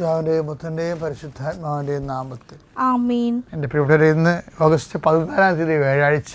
പിതാവിന്റെയും പുത്രന്റെയും പരിശുദ്ധാത്മാവിന്റെയും നാമത്തിൽ. ആമീൻ. എന്റെ പ്രിയപ്പെട്ടവരെ ഇന്ന് ഓഗസ്റ്റ് പതിനാലാം തീയതി വ്യാഴാഴ്ച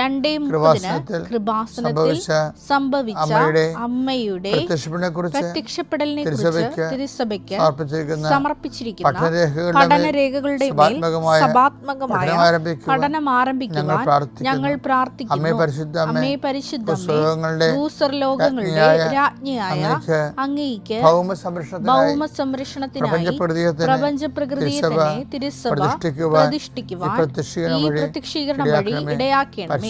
രണ്ടേ കൃപാസനത്തിൽ സംഭവിച്ച അമ്മയുടെ പ്രത്യക്ഷപ്പെടലിനെ കുറിച്ച് തിരുസഭയ്ക്ക് സമർപ്പിച്ചിരിക്കുന്ന പഠനരേഖകളുടെ പഠനം ആരംഭിക്കുവാൻ ഞങ്ങൾ പ്രാർത്ഥിക്കുന്നു. അമ്മേ പരിശുദ്ധ ഭൂസ്വർലോകങ്ങളുടെ രാജ്ഞിയായ അങ്ങേക്ക് ഭൗമ സംരക്ഷണത്തിനായി പ്രപഞ്ച പ്രകൃതിയെ തന്നെ തിരുസഭ പ്രതിഷ്ഠിക്കുവാൻ ഈ പ്രത്യക്ഷീകരണം വഴി പ്രത്യക്ഷീകരണം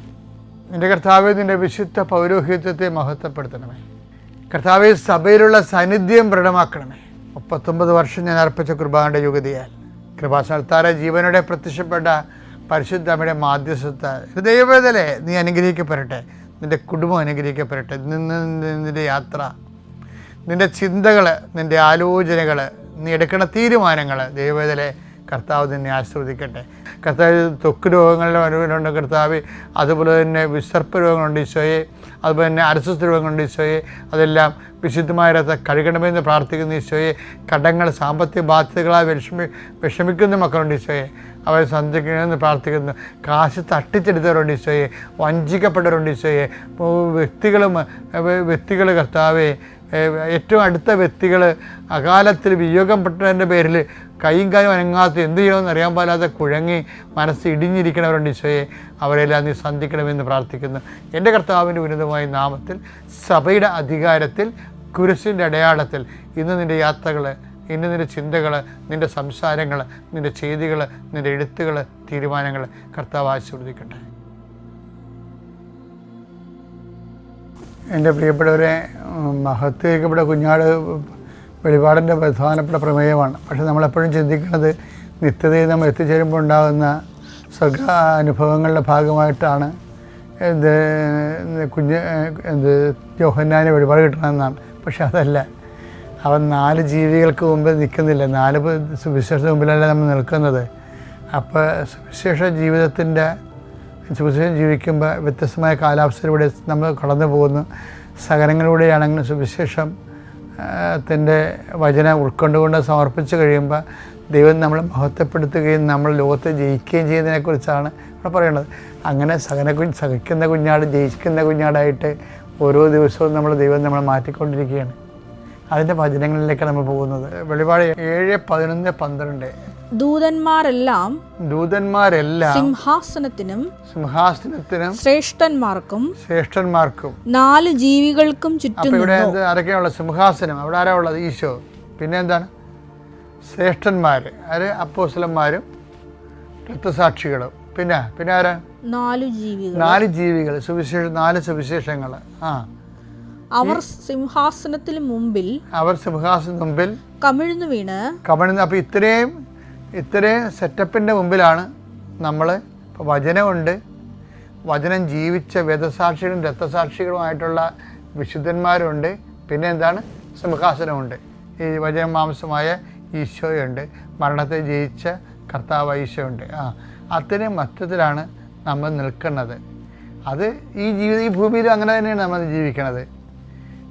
എന്റെ കർത്താവ് നിന്റെ വിശുദ്ധ പൗരോഹിത്യത്തെ മഹത്വപ്പെടുത്തണമേ. കർത്താവെ സഭയിലുള്ള സാന്നിധ്യം ദൃഢമാക്കണമേ. മുപ്പത്തൊമ്പത് വർഷം ഞാൻ അർപ്പിച്ച കുർബാനയുടെ യുഗതിയാൽ കൃപാസനത്താര ജീവനോടെ പ്രത്യക്ഷപ്പെട്ട പരിശുദ്ധമ്മയുടെ മാധ്യസ്ഥ ദൈവവേദലെ നീ അനുഗ്രഹിക്കപ്പെടട്ടെ. നിന്റെ കുടുംബം അനുഗ്രഹിക്കപ്പെടട്ടെ. നിന്ന് നിന്റെ യാത്ര നിന്റെ ചിന്തകൾ നിന്റെ ആലോചനകൾ നീ എടുക്കുന്ന തീരുമാനങ്ങൾ ദൈവവേദലെ കർത്താവ് നിന്നെ ആശ്രവദിക്കട്ടെ കർത്താവ് തൊക്ക് രോഗങ്ങളുടെ അനുഭവമുണ്ട് കർത്താവ്. അതുപോലെ തന്നെ വിസർപ്പ രോഗങ്ങളുണ്ട് ഈശോയെ. അതുപോലെ തന്നെ അരസ്വസ്ഥ രോഗങ്ങളുണ്ട് ഈശോയെ. അതെല്ലാം വിശുദ്ധമായ രഥ കഴുകണമെന്ന് പ്രാർത്ഥിക്കുന്ന ഈശോയെ. കടങ്ങൾ സാമ്പത്തിക ബാധ്യതകളായി വിഷമി വിഷമിക്കുന്ന മക്കളുണ്ട് ഈശോയെ. അവരെ സന്ധിക്കണമെന്ന് പ്രാർത്ഥിക്കുന്നു. കാശ് തട്ടിച്ചെടുത്തവരുണ്ട് ഈശോയെ. വഞ്ചിക്കപ്പെട്ടവരുണ്ട് ഈശോയെ. വ്യക്തികളും വ്യക്തികൾ കർത്താവെ ഏറ്റവും അടുത്ത വ്യക്തികൾ അകാലത്തിൽ വിയോഗപ്പെട്ടതിന്റെ പേരിൽ കൈയും കാലും അനങ്ങാത്ത എന്ത് ചെയ്യണമെന്ന് അറിയാൻ പാലാതെ കുഴങ്ങി മനസ്സ് ഇടിഞ്ഞിരിക്കണവരുണ്ട് ഈശോയെ അവരെല്ലാം നീ സന്ധിക്കണമെന്ന് പ്രാർത്ഥിക്കുന്നു. എന്റെ കർത്താവിന്റെ ഉന്നതമായ നാമത്തിൽ സഭയുടെ അധികാരത്തിൽ കുരിശിന്റെ അടയാളത്തിൽ ഇന്ന് നിന്റെ യാത്രകൾ ഇന്ന് നിന്റെ ചിന്തകൾ നിന്റെ സംസാരങ്ങൾ നിന്റെ ചെയ്തികൾ നിന്റെ എഴുത്തുകൾ തീരുമാനങ്ങൾ കർത്താവ് ആശീർവദിക്കട്ടെ. എന്റെ പ്രിയപ്പെട്ടവരെ മഹത്വ മഹത്വീകരിക്കപ്പെട്ട കുഞ്ഞാട് വെളിപാടിന്റെ പ്രധാനപ്പെട്ട പ്രമേയമാണ്. പക്ഷെ നമ്മളെപ്പോഴും ചിന്തിക്കുന്നത് നിത്യതയിൽ നമ്മൾ എത്തിച്ചേരുമ്പോൾ ഉണ്ടാകുന്ന സ്വർഗ അനുഭവങ്ങളുടെ ഭാഗമായിട്ടാണ് എന്ത് കുഞ്ഞ് എന്ത് യോഹന്നാന് വെളിപാട് കിട്ടണമെന്നാണ്. പക്ഷെ അതല്ല. അവൻ നാല് ജീവികൾക്ക് മുമ്പ് നിൽക്കുന്നില്ല. നാല് സുവിശേഷ മുമ്പിലല്ല നമ്മൾ നിൽക്കുന്നത്. അപ്പോൾ സുവിശേഷ ജീവിതത്തിന്റെ സുവിശേഷം ജീവിക്കുമ്പോൾ വ്യത്യസ്തമായ കാലാവസ്ഥയിലൂടെ നമ്മൾ കടന്നു പോകുന്നു സഹനങ്ങളിലൂടെയാണെങ്കിലും സുവിശേഷം ത്തിന്റെ വചനം ഉൾക്കൊണ്ടുകൊണ്ട് സമർപ്പിച്ച് കഴിയുമ്പോൾ ദൈവം നമ്മളെ മഹത്വപ്പെടുത്തുകയും നമ്മൾ ലോകത്തെ ജയിക്കുകയും ചെയ്യുന്നതിനെക്കുറിച്ചാണ് ഇവിടെ പറയുന്നത് അങ്ങനെ സഹന കുഞ്ഞ് സഹിക്കുന്ന കുഞ്ഞാട് ജയിക്കുന്ന കുഞ്ഞാടായിട്ട് ഓരോ ദിവസവും നമ്മൾ ദൈവം നമ്മളെ മാറ്റിക്കൊണ്ടിരിക്കുകയാണ്. അതിന്റെ വചനങ്ങളിലേക്കാണ് നമ്മൾ പോകുന്നത്. വെളിപാട് ഏഴ് പതിനൊന്ന് പന്ത്രണ്ട്. ദൂതന്മാരെല്ലാം ദൂതന്മാരെല്ലാം സിംഹാസനത്തിനും സിംഹാസനത്തിനും ശ്രേഷ്ഠന്മാർക്കും ശ്രേഷ്ഠന്മാർക്കും. നാല് ജീവികൾക്കും ചുറ്റും ഇവിടെ ആരൊക്കെയാണുള്ളത് സിംഹാസനം. അവിടെ ആരാ ഉള്ളത്? ഈശോ. പിന്നെ എന്താണ്? ശ്രേഷ്ഠന്മാർ ആര്? അപ്പോസ്ലന്മാരും രക്തസാക്ഷികളും. പിന്നെ? പിന്നെ ആരാ? നാല് ജീവികൾ. നാല് ജീവികൾ. സുവിശേഷ നാല് സുവിശേഷങ്ങൾ ആ. അവർ സിംഹാസനത്തിന് മുമ്പിൽ അവർ സിംഹാസന മുമ്പിൽ കമിഴ്ന്നു വീണ് കമിഴ്ന്ന്. അപ്പൊ ഇത്രയും ഇത്രയും സെറ്റപ്പിന്റെ മുമ്പിലാണ് നമ്മൾ ഇപ്പോൾ വചനമുണ്ട്. വചനം ജീവിച്ച വേദസാക്ഷികളും രക്തസാക്ഷികളുമായിട്ടുള്ള വിശുദ്ധന്മാരുണ്ട്. പിന്നെ എന്താണ്? സിംഹാസനമുണ്ട്. ഈ വചന മാംസമായ ഈശോയുണ്ട്. മരണത്തെ ജയിച്ച കർത്താവ് ഈശോയുണ്ട്. ആ അത്രയും മറ്റത്തിലാണ് നമ്മൾ നിൽക്കുന്നത്. അത് ഈ ജീവിത ഈ ഭൂമിയിൽ അങ്ങനെ തന്നെയാണ് നമ്മൾ ജീവിക്കണത്.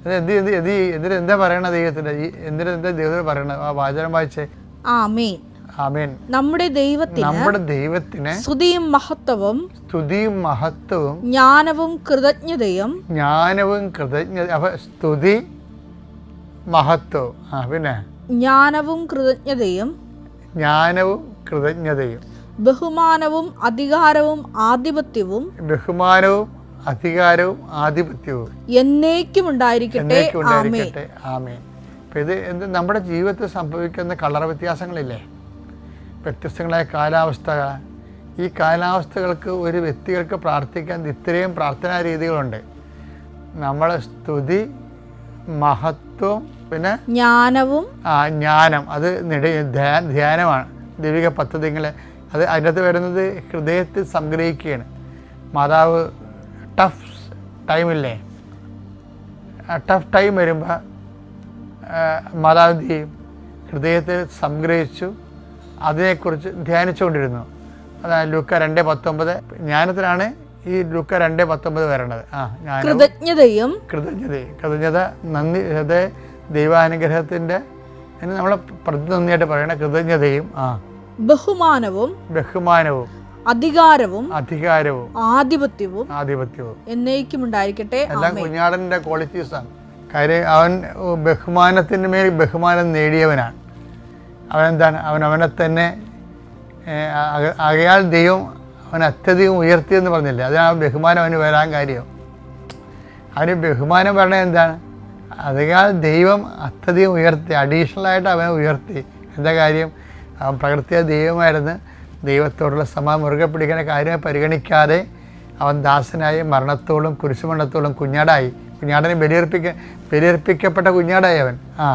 എന്ത് എന്ത് എന്ത് എന്തിനെന്താ പറയണത് ദൈവത്തിന്റെ എന്തിനെന്താ എന്തിന് ദൈവത്തിന് പറയണത്? ആ വാചനം വായിച്ചേ. ആ ആമേൻ. നമ്മുടെ ദൈവത്തിന് നമ്മുടെ ദൈവത്തിന് സ്തുതിയും മഹത്വവും സ്തുതിയും മഹത്വവും ജ്ഞാനവും കൃതജ്ഞതയും ജ്ഞാനവും കൃതജ്ഞത അപ്പൊ സ്തുതി മഹത്വവും. ആ പിന്നെ? ജ്ഞാനവും കൃതജ്ഞതയും ജ്ഞാനവും കൃതജ്ഞതയും. ബഹുമാനവും അധികാരവും ആധിപത്യവും ബഹുമാനവും അധികാരവും ആധിപത്യവും. എന്നേക്കും ഉണ്ടായിരിക്കട്ടെ. ആമേൻ. ആമേൻ. ഇത് എന്ത് നമ്മുടെ ജീവിതത്തിൽ സംഭവിക്കുന്ന കളർ വ്യത്യാസങ്ങളില്ലേ? വ്യത്യസ്തങ്ങളായ കാലാവസ്ഥ. ഈ കാലാവസ്ഥകൾക്ക് ഒരു വ്യക്തികൾക്ക് പ്രാർത്ഥിക്കാൻ ഇത്രയും പ്രാർത്ഥനാ രീതികളുണ്ട്. നമ്മളെ സ്തുതി മഹത്വം പിന്നെ ജ്ഞാനവും ആ ജ്ഞാനം. അത് നിട ധ്യാ- ധ്യാനമാണ്. ദൈവിക പദ്ധതികൾ അത് അതിനകത്ത് വരുന്നത് ഹൃദയത്തിൽ സംഗ്രഹിക്കുകയാണ്. മാതാവ് ടഫ് ടൈമില്ലേ? ടഫ് ടൈം വരുമ്പോൾ മാതാവ് ഹൃദയത്തിൽ സംഗ്രഹിച്ചു അതിനെക്കുറിച്ച് ധ്യാനിച്ചുകൊണ്ടിരുന്നു. അതായത് ലുക്ക രണ്ട് പത്തൊമ്പത്. ജ്ഞാനത്തിലാണ് ഈ ലുക്ക രണ്ട് പത്തൊമ്പത് വരേണ്ടത്. ആ കൃതജ്ഞതയും കൃതജ്ഞതയും കൃതജ്ഞത നന്ദി അത് ദൈവാനുഗ്രഹത്തിന്റെ അതിന് നമ്മളെ പ്രതിനിധിയായിട്ട് പറയണ കൃതജ്ഞതയും ആ. ബഹുമാനവും ബഹുമാനവും അധികാരവും അധികാരവും ആധിപത്യവും ആധിപത്യവും. എന്നേക്കും ഉണ്ടായിരിക്കട്ടെ എല്ലാം കുഞ്ഞാടന്റെ ക്വാളിറ്റീസ് ക്വാളിറ്റീസാണ് കാര്യം അവൻ ബഹുമാനത്തിന് മേൽ ബഹുമാനം നേടിയവനാണ്. അവനെന്താണ്? അവൻ അവനെ തന്നെ ആകയാൽ ദൈവം അവൻ അത്യധികം ഉയർത്തിയെന്ന് പറഞ്ഞില്ലേ? അതാണ് ആ ബഹുമാനം അവന് വരാൻ കാര്യം. അവന് ബഹുമാനം പറഞ്ഞത് എന്താണ്? അതിനാൽ ദൈവം അത്യധികം ഉയർത്തി അഡീഷണലായിട്ട് അവനെ ഉയർത്തി. എന്താ കാര്യം? അവൻ പ്രകൃതിയ ദൈവമായിരുന്നു. ദൈവത്തോടുള്ള സമ മുറുകെ പിടിക്കുന്ന കാര്യം പരിഗണിക്കാതെ അവൻ ദാസനായി മരണത്തോളം കുരിശുമരണത്തോളം കുഞ്ഞാടായി. കുഞ്ഞാടനെ ബലിയർപ്പിക്ക ബലിയർപ്പിക്കപ്പെട്ട കുഞ്ഞാടായി അവൻ. ആ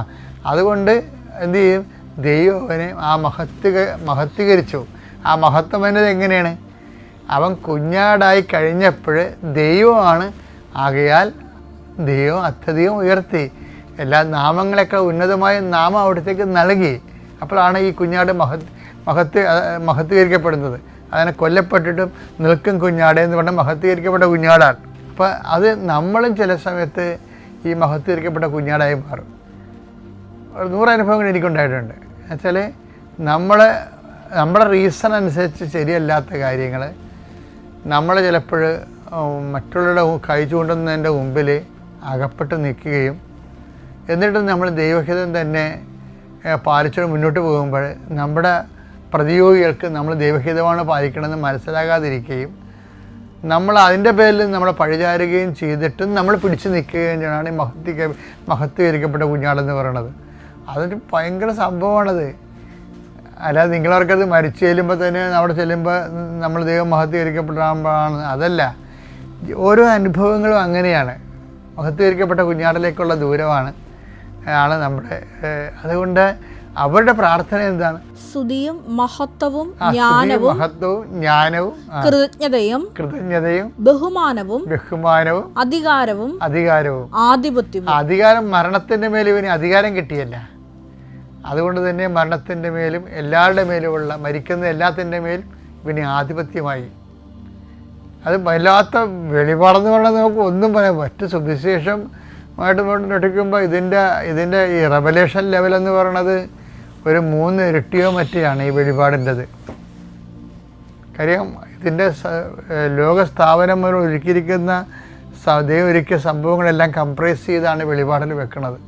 അതുകൊണ്ട് എന്തു ചെയ്യും? ദൈവം അവനെ ആ മഹത്വ മഹത്വീകരിച്ചു ആ മഹത്വം എങ്ങനെയാണ്? അവൻ കുഞ്ഞാടായി കഴിഞ്ഞപ്പോൾ ദൈവമാണ് ആകയാൽ ദൈവം അത്യധികം ഉയർത്തി. എല്ലാ നാമങ്ങളെക്കാൾ ഉന്നതമായ നാമം അവിടത്തേക്ക് നൽകി. അപ്പോഴാണ് ഈ കുഞ്ഞാട് മഹത് മഹത്വ മഹത്വീകരിക്കപ്പെടുന്നത് അതിനെ കൊല്ലപ്പെട്ടിട്ടും നിൽക്കും കുഞ്ഞാട് എന്ന് പറഞ്ഞാൽ മഹത്വീകരിക്കപ്പെട്ട കുഞ്ഞാടാണ്. അപ്പോൾ അത് നമ്മളും ചില സമയത്ത് ഈ മഹത്വീകരിക്കപ്പെട്ട കുഞ്ഞാടായി മാറും. നൂറ് അനുഭവങ്ങൾ എനിക്കുണ്ടായിട്ടുണ്ട്. എന്നുവെച്ചാൽ നമ്മൾ നമ്മുടെ റീസൺ അനുസരിച്ച് ശരിയല്ലാത്ത കാര്യങ്ങൾ നമ്മൾ ചിലപ്പോൾ മറ്റുള്ളവരുടെ കൈ ചൂണ്ടുന്നതിന്റെ മുമ്പിൽ അകപ്പെട്ട് നിൽക്കുകയും എന്നിട്ട് നമ്മൾ ദൈവഹിതം തന്നെ പാലിച്ചുകൊണ്ട് മുന്നോട്ട് പോകുമ്പോൾ നമ്മുടെ പ്രതിയോഗികൾക്ക് നമ്മൾ ദൈവഹിതമാണ് പാലിക്കണമെന്ന് മനസ്സിലാകാതിരിക്കുകയും നമ്മൾ അതിന്റെ പേരിൽ നമ്മളെ പഴിചാരുകയും ചെയ്തിട്ടും നമ്മൾ പിടിച്ചു നിൽക്കുകയും ചെയ്യണമാണ് ഈ മഹത്വ മഹത്വീകരിക്കപ്പെട്ട കുഞ്ഞാടെന്ന് പറയണത് അതൊരു ഭയങ്കര സംഭവമാണത്. അല്ലാതെ നിങ്ങളവർക്കത് മരിച്ചു ചെല്ലുമ്പോൾ തന്നെ അവിടെ ചെല്ലുമ്പോൾ നമ്മൾ ദൈവം മഹത്വീകരിക്കപ്പെടാണ് അതല്ല ഓരോ അനുഭവങ്ങളും അങ്ങനെയാണ്. മഹത്വീകരിക്കപ്പെട്ട കുഞ്ഞാടിലേക്കുള്ള ദൂരമാണ് ആണ് നമ്മുടെ അതുകൊണ്ട് അവരുടെ പ്രാർത്ഥന എന്താണ്? സ്തുതിയും മഹത്വവും ജ്ഞാനവും മഹത്വവും ജ്ഞാനവും കൃതജ്ഞതയും കൃതജ്ഞതയും ബഹുമാനവും ബഹുമാനവും അധികാരവും അധികാരവും. ആധിപത്യവും. അധികാരം മരണത്തിന്റെ മേൽ ഇവന് അധികാരം കിട്ടിയല്ല. അതുകൊണ്ട് തന്നെ മരണത്തിന്റെ മേലും എല്ലാവരുടെ മേലുമുള്ള മരിക്കുന്ന എല്ലാത്തിന്റെ മേലും പിന്നെ ആധിപത്യമായി. അത് വല്ലാത്ത വെളിപാടെന്ന് പറഞ്ഞാൽ നമുക്ക് ഒന്നും പറയാം മറ്റ് സുവിശേഷമായിട്ട് നടിക്കുമ്പോൾ ഇതിന്റെ ഇതിന്റെ ഈ റെവലേഷൻ ലെവലെന്ന് പറയണത് ഒരു മൂന്ന് ഇരട്ടിയോ മറ്റെയാണ് ഈ വെളിപാടിന്റെത്. കാര്യം ഇതിന്റെ ലോകസ്ഥാപനം മുതൽ ഒരുക്കിയിരിക്കുന്ന ദൈവം ഒരുക്കിയ സംഭവങ്ങളെല്ലാം കംപ്രൈസ് ചെയ്താണ് വെളിപാടിൽ വെക്കുന്നത്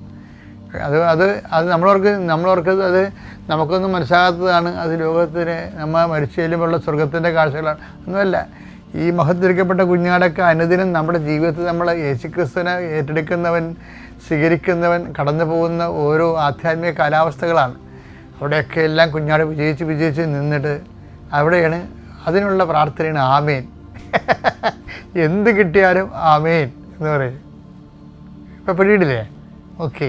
അത് അത് അത് നമ്മളവർക്ക് നമ്മളവർക്ക് അത് നമുക്കൊന്നും മനസ്സിലാകാത്തതാണ് അത് ലോകത്തിന് നമ്മൾ മരിച്ചു ചെല്ലുമ്പോഴുള്ള സ്വർഗത്തിന്റെ കാഴ്ചകളാണ്. ഒന്നുമല്ല ഈ മഹത്തിരിക്കപ്പെട്ട കുഞ്ഞാടൊക്കെ അനുദിനം നമ്മുടെ ജീവിതത്തിൽ നമ്മൾ യേശുക്രിസ്തുവിനെ ഏറ്റെടുക്കുന്നവൻ സ്വീകരിക്കുന്നവൻ കടന്നു പോകുന്ന ഓരോ ആധ്യാത്മിക കാലാവസ്ഥകളാണ്. അവിടെയൊക്കെ എല്ലാം കുഞ്ഞാട് വിജയിച്ച് വിജയിച്ച് നിന്നിട്ട് അവിടെയാണ് അതിനുള്ള പ്രാർത്ഥനയാണ് ആമേൻ. എന്ത് കിട്ടിയാലും ആമേൻ എന്ന് പറയും ഇപ്പം പിടിയിടില്ലേ? ഓക്കെ.